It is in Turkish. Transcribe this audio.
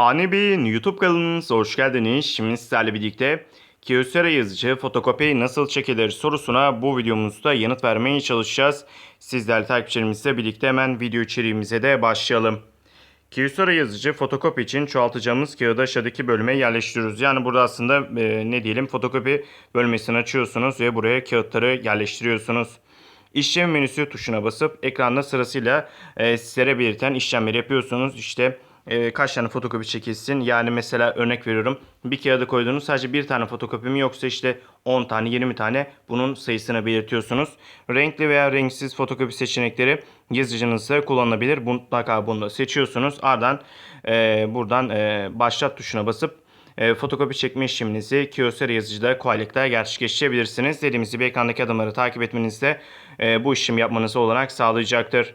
Ani Bey'in YouTube kanalınıza hoş geldiniz. Şimdi sizlerle birlikte Kyocera yazıcı fotokopi nasıl çekilir sorusuna bu videomuzda yanıt vermeye çalışacağız. Sizlerle takipçilerimizle birlikte hemen video içeriğimize de başlayalım. Kyocera yazıcı fotokopi için çoğaltacağımız kağıdı aşağıdaki bölüme yerleştiriyoruz. Yani burada aslında e, ne diyelim fotokopi bölmesini açıyorsunuz ve buraya kağıtları yerleştiriyorsunuz. İşlem menüsü tuşuna basıp ekranda sırasıyla e, sizlere belirten işlemleri yapıyorsunuz. İşte e, kaç tane fotokopi çekilsin. Yani mesela örnek veriyorum bir kağıda koyduğunuz sadece bir tane fotokopi mi yoksa işte 10 tane 20 tane bunun sayısını belirtiyorsunuz. Renkli veya renksiz fotokopi seçenekleri yazıcınızda kullanılabilir. Mutlaka bunu da seçiyorsunuz. Ardından e, buradan e, başlat tuşuna basıp e, fotokopi çekme işleminizi Kyocera yazıcıda kolaylıkla gerçekleştirebilirsiniz. Dediğimiz gibi ekrandaki adımları takip etmeniz de e, bu işlemi yapmanızı olarak sağlayacaktır.